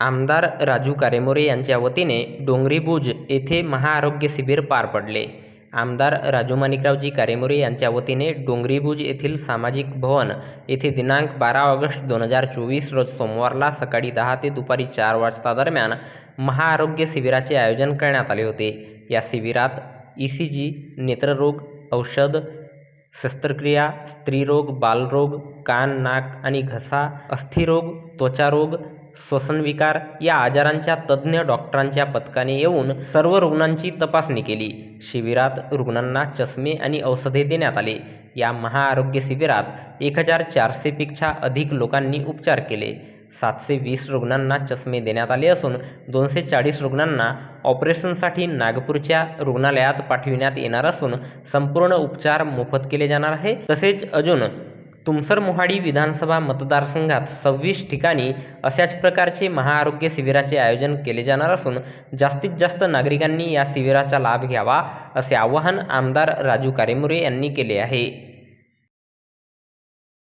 आमदार राजू कारेमोरे यांच्या वतीने डोंगरीबुज येथे महाआरोग्य शिबिर पार पडले. आमदार राजू माणिकरावजी कारेमोरे यांच्या वतीने डोंगरीबुज येथील सामाजिक भवन येथे दिनांक बारा ऑगस्ट दोन हजार चोवीस रोज सोमवारला सकाळी दहा ते दुपारी चार वाजता दरम्यान महाआरोग्य शिबिराचे आयोजन करण्यात आले होते. या शिबिरात ई सी जी नेत्ररोग औषध शस्त्रक्रिया स्त्रीरोग बालरोग कान नाक आणि घसा अस्थिरोग त्वचारोग श्वसनविकार या आजारांच्या तज्ज्ञ डॉक्टरांच्या पथकाने येऊन सर्व रुग्णांची तपासणी केली. शिबिरात रुग्णांना चष्मे आणि औषधे देण्यात आले. या महाआरोग्य शिबिरात एक हजार चारशेपेक्षा अधिक लोकांनी उपचार केले. सातशे वीस रुग्णांना चष्मे देण्यात आले असून दोनशे चाळीस रुग्णांना ऑपरेशनसाठी नागपूरच्या रुग्णालयात पाठविण्यात येणार असून संपूर्ण उपचार मोफत केले जाणार आहे. तसेच अजून तुमसर मोहाडी विधानसभा मतदारसंघात सव्वीस ठिकाणी अशाच प्रकारचे महाआरोग्य शिबिराचे आयोजन केले जाणार असून जास्तीत जास्त नागरिकांनी या शिबिराचा लाभ घ्यावा असे आवाहन आमदार राजू कारेमुरे यांनी केले आहे.